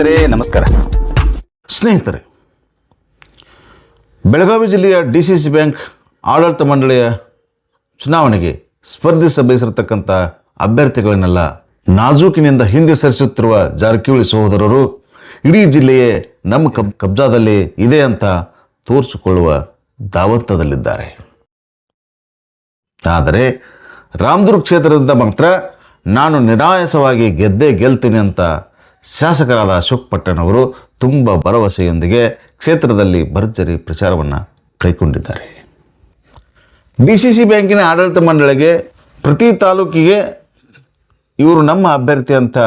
ಸ್ನೇಹಿತರೆ, ನಮಸ್ಕಾರ. ಸ್ನೇಹಿತರೆ, ಬೆಳಗಾವಿ ಜಿಲ್ಲೆಯ ಡಿ ಸಿ ಸಿ ಬ್ಯಾಂಕ್ ಆಡಳಿತ ಮಂಡಳಿಯ ಚುನಾವಣೆಗೆ ಸ್ಪರ್ಧಿಸ ಬಯಸಿರತಕ್ಕಂಥ ಅಭ್ಯರ್ಥಿಗಳನ್ನೆಲ್ಲ ನಾಜೂಕಿನಿಂದ ಹಿಂದೆ ಸರಿಸುತ್ತಿರುವ ಜಾರಕಿಹೊಳಿ ಸಹೋದರರು ಇಡೀ ಜಿಲ್ಲೆಯೇ ನಮ್ಮ ಕಬ್, ಕಬ್ಜಾದಲ್ಲಿ ಇದೆ ಅಂತ ತೋರಿಸಿಕೊಳ್ಳುವ ದಾವತ್ತದಲ್ಲಿದ್ದಾರೆ ಆದರೆ ರಾಮದುರ್ಗ ಕ್ಷೇತ್ರದಿಂದ ಮಾತ್ರ ನಾನು ನಿರಾಯಸವಾಗಿ ಗೆದ್ದೇ ಗೆಲ್ತೀನಿ ಅಂತ ಶಾಸಕರಾದ ಅಶೋಕ್ ಪಟ್ಟಣ್ ಅವರು ತುಂಬ ಭರವಸೆಯೊಂದಿಗೆ ಕ್ಷೇತ್ರದಲ್ಲಿ ಭರ್ಜರಿ ಪ್ರಚಾರವನ್ನು ಕೈಗೊಂಡಿದ್ದಾರೆ. ಡಿ ಸಿ ಸಿ ಬ್ಯಾಂಕಿನ ಆಡಳಿತ ಮಂಡಳಿಗೆ ಪ್ರತಿ ತಾಲೂಕಿಗೆ ಇವರು ನಮ್ಮ ಅಭ್ಯರ್ಥಿ ಅಂತ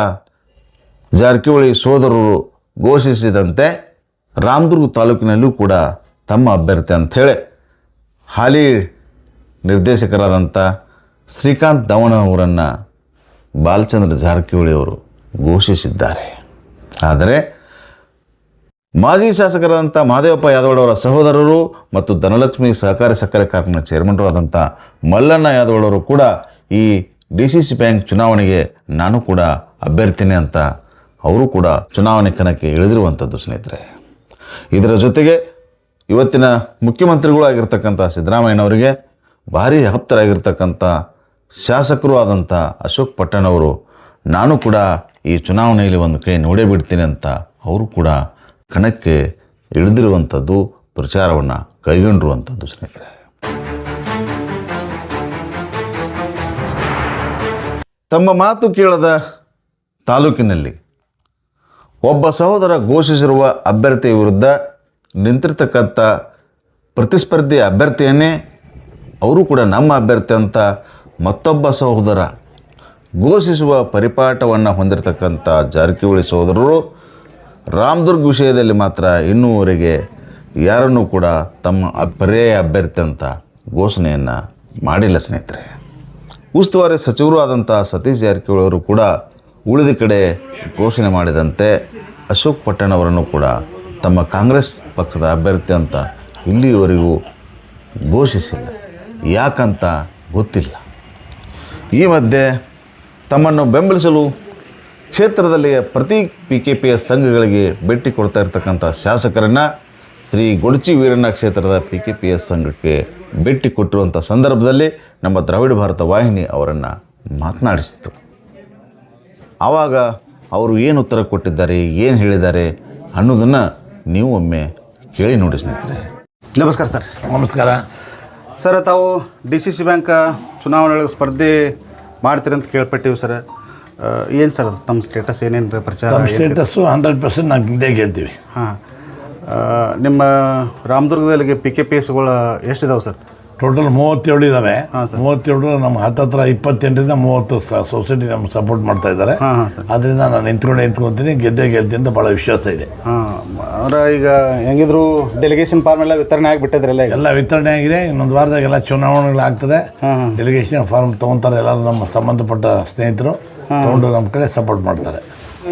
ಜಾರಕಿಹೊಳಿ ಸೋದರರು ಘೋಷಿಸಿದಂತೆ ರಾಮದುರ್ಗ ತಾಲೂಕಿನಲ್ಲೂ ಕೂಡ ತಮ್ಮ ಅಭ್ಯರ್ಥಿ ಅಂಥೇಳಿ ಹಾಲಿ ನಿರ್ದೇಶಕರಾದಂಥ ಶ್ರೀಕಾಂತ್ ಧವಣ ಅವರನ್ನು ಬಾಲಚಂದ್ರ ಜಾರಕಿಹೊಳಿ ಅವರು ಘೋಷಿಸಿದ್ದಾರೆ. ಆದರೆ ಮಾಜಿ ಶಾಸಕರಾದಂಥ ಮಹದೇವಪ್ಪ ಅವರ ಸಹೋದರರು ಮತ್ತು ಧನಲಕ್ಷ್ಮಿ ಸಹಕಾರಿ ಸಕ್ಕರೆ ಕಾರ್ಖಾನೆ ಚೇರ್ಮನ್ರು ಆದಂಥ ಮಲ್ಲಣ್ಣ ಯಾದವ್ ಅವರು ಕೂಡ ಈ ಡಿ ಸಿ ಸಿ ಬ್ಯಾಂಕ್ ಚುನಾವಣೆಗೆ ನಾನು ಕೂಡ ಅಭ್ಯರ್ಥಿನಿ ಅಂತ ಅವರು ಕೂಡ ಚುನಾವಣೆ ಕಣಕ್ಕೆ ಇಳಿದಿರುವಂಥದ್ದು ಸ್ನೇಹಿತರೆ. ಇದರ ಜೊತೆಗೆ ಇವತ್ತಿನ ಮುಖ್ಯಮಂತ್ರಿಗಳು ಆಗಿರ್ತಕ್ಕಂಥ ಸಿದ್ದರಾಮಯ್ಯನವರಿಗೆ ಭಾರಿ ಆಪ್ತರಾಗಿರ್ತಕ್ಕಂಥ ಶಾಸಕರು ಆದಂಥ ಅಶೋಕ್ ಪಟ್ಟಣ್ ಅವರು ನಾನು ಕೂಡ ಈ ಚುನಾವಣೆಯಲ್ಲಿ ಒಂದು ಕೈ ನೋಡೇ ಬಿಡ್ತೀನಿ ಅಂತ ಅವರು ಕೂಡ ಕಣಕ್ಕೆ ಇಳಿದಿರುವಂಥದ್ದು, ಪ್ರಚಾರವನ್ನು ಕೈಗೊಂಡಿರುವಂಥದ್ದು ಸ್ನೇಹಿತರೆ. ತಮ್ಮ ಮಾತು ಕೇಳದ ತಾಲೂಕಿನಲ್ಲಿ ಒಬ್ಬ ಸಹೋದರ ಘೋಷಿಸಿರುವ ಅಭ್ಯರ್ಥಿ ವಿರುದ್ಧ ನಿಂತಿರ್ತಕ್ಕಂಥ ಪ್ರತಿಸ್ಪರ್ಧಿ ಅಭ್ಯರ್ಥಿಯನ್ನೇ, ಅವರು ಕೂಡ ನಮ್ಮ ಅಭ್ಯರ್ಥಿ ಅಂತ ಮತ್ತೊಬ್ಬ ಸಹೋದರ ಘೋಷಿಸುವ ಪರಿಪಾಠವನ್ನು ಹೊಂದಿರತಕ್ಕಂಥ ಜಾರಕಿಹೊಳಿ ಸಹೋದರರು, ರಾಮದುರ್ಗ್ ವಿಷಯದಲ್ಲಿ ಮಾತ್ರ ಇನ್ನೂವರೆಗೆ ಯಾರನ್ನೂ ಕೂಡ ತಮ್ಮ ಪರ್ಯಾಯ ಅಭ್ಯರ್ಥಿ ಅಂತ ಘೋಷಣೆಯನ್ನು ಮಾಡಿಲ್ಲ ಸ್ನೇಹಿತರೆ. ಉಸ್ತುವಾರಿ ಸಚಿವರು ಆದಂಥ ಸತೀಶ್ ಜಾರಕಿಹೊಳಿ ಅವರು ಕೂಡ ಉಳಿದ ಕಡೆ ಘೋಷಣೆ ಮಾಡಿದಂತೆ ಅಶೋಕ್ ಪಟ್ಟಣ್ ಅವರನ್ನು ಕೂಡ ತಮ್ಮ ಕಾಂಗ್ರೆಸ್ ಪಕ್ಷದ ಅಭ್ಯರ್ಥಿ ಅಂತ ಇಲ್ಲಿಯವರೆಗೂ ಘೋಷಿಸಿಲ್ಲ. ಯಾಕಂತ ಗೊತ್ತಿಲ್ಲ. ಈ ಮಧ್ಯೆ ತಮ್ಮನ್ನು ಬೆಂಬಲಿಸಲು ಕ್ಷೇತ್ರದಲ್ಲಿ ಪ್ರತಿ ಪಿ ಕೆ ಪಿಯ ಸಂಘಗಳಿಗೆ ಭೇಟಿ ಕೊಡ್ತಾ ಇರ್ತಕ್ಕಂಥ ಶಾಸಕರನ್ನು ಶ್ರೀ ಗೊಡಚಿ ವೀರಣ್ಣ ಕ್ಷೇತ್ರದ ಪಿ ಕೆ ಪಿ ಎಸ್ ಸಂಘಕ್ಕೆ ಭೇಟಿ ಕೊಟ್ಟಿರುವಂಥ ಸಂದರ್ಭದಲ್ಲಿ ನಮ್ಮ ದ್ರಾವಿಡ ಭಾರತ ವಾಹಿನಿ ಅವರನ್ನು ಮಾತನಾಡಿಸಿತು. ಆವಾಗ ಅವರು ಏನು ಉತ್ತರ ಕೊಟ್ಟಿದ್ದಾರೆ ಏನು ಹೇಳಿದ್ದಾರೆ ಅನ್ನೋದನ್ನು ನೀವು ಒಮ್ಮೆ ಕೇಳಿ ನೋಡಿ ಸ್ನೇಹಿತರೆ. ನಮಸ್ಕಾರ ಸರ್. ನಮಸ್ಕಾರ. ಸರ್ ತಾವು ಡಿ ಸಿ ಸಿ ಬ್ಯಾಂಕ್ ಚುನಾವಣೆಗಳ ಸ್ಪರ್ಧೆ ಮಾಡ್ತೀರಿ ಅಂತ ಕೇಳ್ಪಟ್ಟಿವಿ ಸರ್. ಏನು ಸರ್ ಅದು ತಮ್ಮ ಸ್ಟೇಟಸ್ ಏನೇನು ಪ್ರಚಾರ ನಮ್ಮ ಸ್ಟೇಟಸ್ಸು ಹಂಡ್ರೆಡ್ ಪರ್ಸೆಂಟ್ ನಾವು ಹಿಂದೆ ಗೆಲ್ತೀವಿ ಹಾಂ. ನಿಮ್ಮ ರಾಮದುರ್ಗದಲ್ಲಿ ಪಿ ಕೆ ಪಿ ಎಸ್ಗಳು ಎಷ್ಟಿದಾವೆ ಸರ್? ಟೋಟಲ್ ಮೂವತ್ತೇಳು ಇದ್ದಾವೆ ಮೂವತ್ತೇಳು ನಮ್ಮ ಹತ್ತತ್ರ ಇಪ್ಪತ್ತೆಂಟರಿಂದ ಮೂವತ್ತು ಸೊಸೈಟಿ ನಮ್ಗೆ ಸಪೋರ್ಟ್ ಮಾಡ್ತಾ ಇದ್ದಾರೆ. ಅದರಿಂದ ನಾನು ನಿಂತ್ಕೊಂಡು ನಿಂತ್ಕೊತೀನಿ ಗೆದ್ದೆ ಗೆಲ್ತೀನಿ ಅಂತ ಭಾಳ ವಿಶ್ವಾಸ ಇದೆ. ಅಂದ್ರೆ ಈಗ ಹೆಂಗಿದ್ರು ಡೆಲಿಗೇಷನ್ ಫಾರ್ಮ್ ಎಲ್ಲ ವಿತರಣೆ ಆಗಿಬಿಟ್ಟಿದ್ರಲ್ಲ ಎಲ್ಲ ವಿತರಣೆ ಆಗಿದೆ. ಇನ್ನೊಂದು ವಾರದಾಗೆಲ್ಲ ಚುನಾವಣೆಗಳಾಗ್ತದೆ. ಚುನಾವಣೆಗಳು ಹಾಂ. ಡೆಲಿಗೇಷನ್ ಫಾರ್ಮ್ ತೊಗೊತಾರೆ ಎಲ್ಲರೂ ನಮ್ಮ ಸಂಬಂಧಪಟ್ಟ ಸ್ನೇಹಿತರು. ತೊಗೊಂಡು ನಮ್ಮ ಕಡೆ ಸಪೋರ್ಟ್ ಮಾಡ್ತಾರೆ.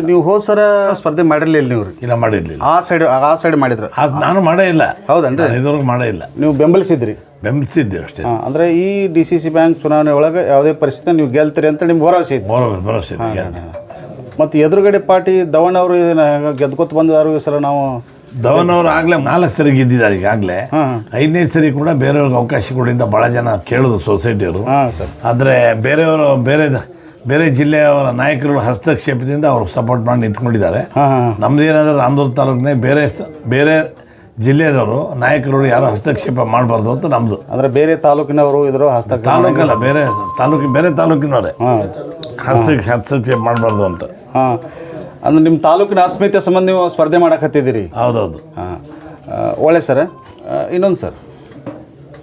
ನೀವು ಹೋದ ಸರ ಸ್ಪರ್ಧೆ ಮಾಡಿರಲಿಲ್ಲ ನೀವು ರೀ? ಇಲ್ಲ ಮಾಡಿರಲಿಲ್ಲ. ಆ ಸೈಡ್ ಆ ಸೈಡ್ ಮಾಡಿದ್ರು? ಅದು ನಾನು ಮಾಡೇ ಇಲ್ಲ. ಹೌದನ್ರಿ? ನಾನು ಇದುವರೆಗೂ ಮಾಡೇ ಇಲ್ಲ. ನೀವು ಬೆಂಬಲಿಸಿದ್ರಿ? ಬೆಂಬಲಿಸಿದ್ದೆ ಅಷ್ಟೇ. ಅಂದ್ರೆ ಅಂದರೆ ಈ ಡಿ ಸಿ ಸಿ ಬ್ಯಾಂಕ್ ಚುನಾವಣೆ ಒಳಗೆ ಯಾವುದೇ ಪರಿಸ್ಥಿತಿ ನೀವು ಗೆಲ್ತೀರಿ ಅಂತ ನಿಮ್ಗೆ ಭರವಸೆ ಇತ್ತು. ಭರವಸೆ ಇದೆ ಮತ್ತು ಎದುರುಗಡೆ ಪಾರ್ಟಿ ಧವನ್ ಅವರು ಗೆದ್ಕೊತ ಬಂದಿದ್ದಾರೆ ಸಲ ನಾವು? ಧವನ್ ಅವರು ಆಗಲೇ ನಾಲ್ಕು ಸರಿ ಗೆದ್ದಿದ್ದಾರೆ ಈಗಾಗಲೇ. ಹಾಂ ಐದನೇ ಸರಿ ಕೂಡ ಬೇರೆಯವ್ರಿಗೆ ಅವಕಾಶ ಕೊಡಿಂದ ಭಾಳ ಜನ ಕೇಳಿದ್ರು ಸೊಸೈಟಿಯವರು. ಹಾಂ ಸರ್. ಆದರೆ ಬೇರೆಯವರು ಬೇರೆ ಬೇರೆ ಜಿಲ್ಲೆಯವರ ನಾಯಕರುಗಳ ಹಸ್ತಕ್ಷೇಪದಿಂದ ಅವರು ಸಪೋರ್ಟ್ ಮಾಡಿ ನಿಂತ್ಕೊಂಡಿದ್ದಾರೆ. ನಮ್ದು ಏನಾದರೂ ರಾಮದುರ್ಗ ತಾಲೂಕಿನ ಬೇರೆ ಬೇರೆ ಜಿಲ್ಲೆದವರು ನಾಯಕರು ಯಾರು ಹಸ್ತಕ್ಷೇಪ ಮಾಡಬಾರ್ದು ಅಂತ ನಮ್ಮದು ಅಂದರೆ ಬೇರೆ ತಾಲೂಕಿನವರು ಇದ್ರು ಹಸ್ತಕ್ಷೇಪ ತಾಲೂಕಲ್ಲ ಬೇರೆ ತಾಲೂಕಿನ ಬೇರೆ ತಾಲೂಕಿನವರೇ. ಹಾಂ. ಹಸ್ತ ಹಸ್ತಕ್ಷೇಪ ಮಾಡಬಾರ್ದು ಅಂತ. ಹಾಂ. ಅಂದ್ರೆ ನಿಮ್ಮ ತಾಲೂಕಿನ ಅಸ್ಮಿತೆ ಸಂಬಂಧ ನೀವು ಸ್ಪರ್ಧೆ ಮಾಡಕತ್ತಿದ್ದೀರಿ? ಹೌದೌದು. ಹಾಂ. ಒಳ್ಳೆ ಸರ್. ಇನ್ನೊಂದು ಸರ್.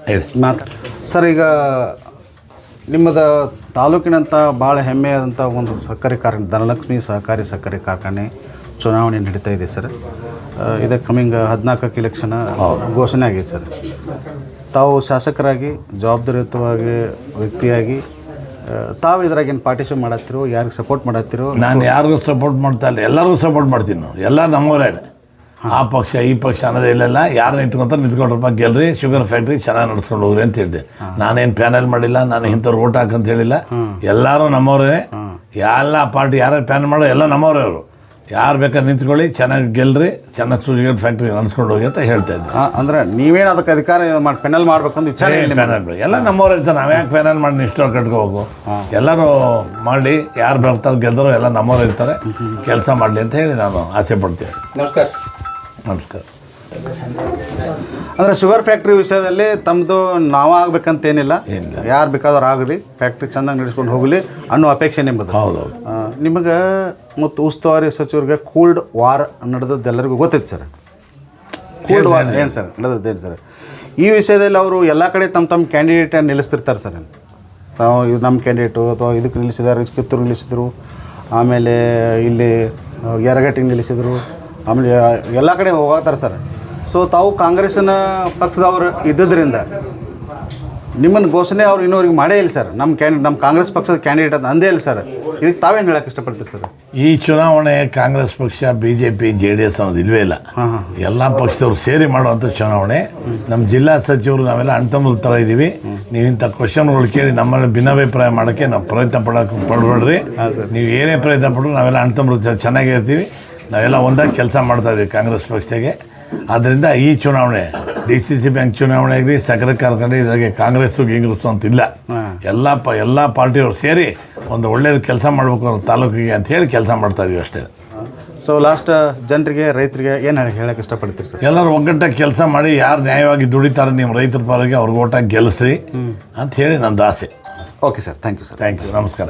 ಹೇಳಿ. ಮಾತಾಡಿ ಸರ್ ಈಗ ನಿಮ್ಮದ ತಾಲೂಕಿನಂಥ ಭಾಳ ಹೆಮ್ಮೆಯಾದಂಥ ಒಂದು ಸಕ್ಕರೆ ಕಾರ್ಖಾನೆ ಧನಲಕ್ಷ್ಮಿ ಸಹಕಾರಿ ಸಕ್ಕರೆ ಕಾರ್ಖಾನೆ ಚುನಾವಣೆ ನಡೀತಾ ಇದೆ ಸರ್. ಇದೆ ಕಮಿಂಗ್ ಹದಿನಾಲ್ಕಕ್ಕೆ ಇಲೆಕ್ಷನ್ ಘೋಷಣೆ ಆಗಿದೆ ಸರ್. ತಾವು ಶಾಸಕರಾಗಿ ಜವಾಬ್ದಾರಿಯುತವಾಗಿ ವ್ಯಕ್ತಿಯಾಗಿ ತಾವು ಇದ್ರಾಗೇನು ಪಾರ್ಟಿಸಿಪೇಟ್ ಮಾಡತ್ತಿರೋ ಯಾರಿಗೆ ಸಪೋರ್ಟ್ ಮಾಡತ್ತಿರೋ ನಾನು ಯಾರಿಗೂ ಸಪೋರ್ಟ್ ಮಾಡ್ತಾ ಇಲ್ಲ ಎಲ್ಲರಿಗೂ ಸಪೋರ್ಟ್ ಮಾಡ್ತೀನಿ ನಾವು ಎಲ್ಲ ನಮ್ಮವರೇ ಆ ಪಕ್ಷ ಈ ಪಕ್ಷ ಅನ್ನೋದೇ ಇಲ್ಲ ಯಾರು ನಿಂತ್ಕೊಂತಾರೆ ನಿಂತ್ಕೊಂಡ್ರಪ್ಪ ಗೆಲ್ರಿ ಶುಗರ್ ಫ್ಯಾಕ್ಟ್ರಿ ಚೆನ್ನಾಗಿ ನಡ್ಸ್ಕೊಂಡು ಹೋಗ್ರಿ ಅಂತ ಹೇಳಿದೆ. ನಾನೇನು ಪ್ಯಾನಲ್ ಮಾಡಿಲ್ಲ ನಾನು ಇಂಥವ್ರು ಓಟ್ ಹಾಕಂತ ಹೇಳಿಲ್ಲ. ಎಲ್ಲರೂ ನಮ್ಮವರೇ. ಎಲ್ಲ ಪಾರ್ಟಿ ಯಾರು ಪ್ಯಾನಲ್ ಮಾಡೋ ಎಲ್ಲ ನಮ್ಮವರೇ ಅವರು. ಯಾರು ಬೇಕಾದ್ರೆ ನಿಂತ್ಕೊಳ್ಳಿ ಚೆನ್ನಾಗಿ ಗೆಲ್ರಿ ಚೆನ್ನಾಗಿ ಶುಗರ್ ಫ್ಯಾಕ್ಟ್ರಿ ನಡೆಸ್ಕೊಂಡು ಹೋಗಿ ಅಂತ ಹೇಳ್ತಾ ಇದ್ದೆ. ಅಂದರೆ ನೀವೇನು ಅದಕ್ಕೆ ಅಧಿಕಾರ ಮಾಡಿ ಪೆನಲ್ ಮಾಡ್ಬೇಕಂತ ಅಂತ ವಿಚಾರ ಎಲ್ಲ ನಮ್ಮವ್ರು ಇರ್ತಾರೆ. ನಾವು ಯಾಕೆ ಪ್ಯಾನಲ್ ಮಾಡಿ ಇಷ್ಟು ಕಟ್ಕೋಬೇಕು? ಎಲ್ಲರೂ ಮಾಡಿ ಯಾರು ಬರ್ತಾರೆ ಗೆಲ್ಲರು ಎಲ್ಲ ನಮ್ಮವ್ರು ಇರ್ತಾರೆ. ಕೆಲಸ ಮಾಡಲಿ ಅಂತ ಹೇಳಿ ನಾನು ಆಸೆ ಪಡ್ತೇನೆ. ನಮಸ್ಕಾರ. ನಮಸ್ಕಾರ. ಅಂದ್ರೆ ಶುಗರ್ ಫ್ಯಾಕ್ಟ್ರಿ ವಿಷಯದಲ್ಲಿ ತಮ್ಮದು ನಾವು ಆಗ್ಬೇಕಂತ ಏನಿಲ್ಲ ಯಾರು ಬೇಕಾದ್ರೂ ಆಗಲಿ ಫ್ಯಾಕ್ಟ್ರಿ ಚೆನ್ನಾಗಿ ನಡೆಸ್ಕೊಂಡು ಹೋಗಲಿ ಅನ್ನೋ ಅಪೇಕ್ಷೆ ನಿಮ್ಮದು ಹೌದೌದು. ಆ, ನಿಮಗೆ ಮತ್ತು ಉಸ್ತುವಾರಿ ಸಚಿವರಿಗೆ ಕೂಲ್ಡ್ ವಾರ್ ನಡೆದದ್ದು ಎಲ್ಲರಿಗೂ ಗೊತ್ತೈತೆ ಸರ್ ಕೂಲ್ಡ್ ವಾರ್ ಏನು ಸರ್ ನಡೆದದ್ದು ಏನು ಸರ್ ಈ ವಿಷಯದಲ್ಲಿ ಅವರು ಎಲ್ಲ ಕಡೆ ತಮ್ಮ ತಮ್ಮ ಕ್ಯಾಂಡಿಡೇಟ್ ನಿಲ್ಲಿಸ್ತಿರ್ತಾರೆ ಸರ್ ತಾವು ಇದು ನಮ್ಮ ಕ್ಯಾಂಡಿಡೇಟು ಅಥವಾ ಇದಕ್ಕೆ ನಿಲ್ಲಿಸಿದ್ದಾರೆ ಕಿತ್ತೂರು ನಿಲ್ಲಿಸಿದ್ರು ಆಮೇಲೆ ಇಲ್ಲಿ ಯರಗಟ್ಟಿಗೆ ನಿಲ್ಲಿಸಿದ್ರು. ಆಮೇಲೆ ಎಲ್ಲ ಕಡೆ ಹೋಗ್ತಾರೆ ಸರ್. ಸೊ ತಾವು ಕಾಂಗ್ರೆಸ್ನ ಪಕ್ಷದವರು ಇದ್ದದ್ರಿಂದ ನಿಮ್ಮನ್ನು ಘೋಷಣೆ ಅವ್ರು ಇನ್ನೂವರೆಗೆ ಮಾಡೇ ಇಲ್ಲ ಸರ್. ನಮ್ಮ ಕ್ಯಾಂಡಿ ನಮ್ಮ ಕಾಂಗ್ರೆಸ್ ಪಕ್ಷದ ಕ್ಯಾಂಡಿಡೇಟ್ ಅಂತ ಅಂದೇ ಇಲ್ಲ ಸರ್. ಇದಕ್ಕೆ ತಾವೇನು ಹೇಳಕ್ಕೆ ಇಷ್ಟಪಡ್ತೀರಿ ಸರ್? ಈ ಚುನಾವಣೆ ಕಾಂಗ್ರೆಸ್ ಪಕ್ಷ B J P J D S ಅನ್ನೋದು ಇಲ್ವೇ ಇಲ್ಲ. ಎಲ್ಲ ಪಕ್ಷದವ್ರು ಸೇರಿ ಮಾಡುವಂಥ ಚುನಾವಣೆ. ನಮ್ಮ ಜಿಲ್ಲಾ ಸಚಿವರು ನಾವೆಲ್ಲ ಅಣ್ತಮ್ಮರ ಥರ ಇದ್ದೀವಿ ನೀವು ಇಂಥ ಕ್ವಶನ್ಗಳು ಕೇಳಿ ನಮ್ಮಲ್ಲಿ ಭಿನ್ನಾಭಿಪ್ರಾಯ ಮಾಡೋಕ್ಕೆ ನಾವು ಪ್ರಯತ್ನ ಪಡೋಕೆ ಪಡಬೇಡ್ರಿ. ನೀವು ಏನೇ ಪ್ರಯತ್ನ ಪಡ್ರು ನಾವೆಲ್ಲ ಅಣ್ತಮ್ಮರು ಜ- ಚೆನ್ನಾಗಿರ್ತೀವಿ ನಾವೆಲ್ಲ ಒಂದಾಗಿ ಕೆಲಸ ಮಾಡ್ತಾ ಇದ್ದೀವಿ ಕಾಂಗ್ರೆಸ್ ಪಕ್ಷದಾಗೆ ಆದ್ದರಿಂದ ಈ ಚುನಾವಣೆ ಡಿ ಸಿ ಸಿ ಬ್ಯಾಂಕ್ ಚುನಾವಣೆ ಆಗಲಿ ಸಕ್ಕರೆ ಕಾರ್ಖಾನೆ ಇದಾಗೆ ಕಾಂಗ್ರೆಸ್ಸು ಗಿಂಗ್ರೆಸ್ಸು ಅಂತಿಲ್ಲ. ಎಲ್ಲ ಪ ಎಲ್ಲ ಪಾರ್ಟಿಯವರು ಸೇರಿ ಒಂದು ಒಳ್ಳೇದು ಕೆಲಸ ಮಾಡಬೇಕು ಅವ್ರ ತಾಲೂಕಿಗೆ ಅಂತ ಹೇಳಿ ಕೆಲಸ ಮಾಡ್ತಾ ಇದೀವಿ ಅಷ್ಟೇ. ಸೊ ಲಾಸ್ಟ್ ಜನರಿಗೆ ರೈತರಿಗೆ ಏನು ಹೇಳಕ್ಕೆ ಇಷ್ಟಪಡ್ತೀರಿ ಸರ್? ಎಲ್ಲರೂ ಒಗ್ಗಟ್ಟಾಗಿ ಕೆಲಸ ಮಾಡಿ ಯಾರು ನ್ಯಾಯವಾಗಿ ದುಡಿತಾರೆ ನಿಮ್ಮ ರೈತರ ಪರವಾಗಿ ಅವ್ರಿಗೆ ಓಟಾಗಿ ಗೆಲ್ಲಿಸ್ರಿ ಅಂತ ಹೇಳಿ ನಂದು ಆಸೆ. Okay sir thank you sir thank you ನಮಸ್ಕಾರ.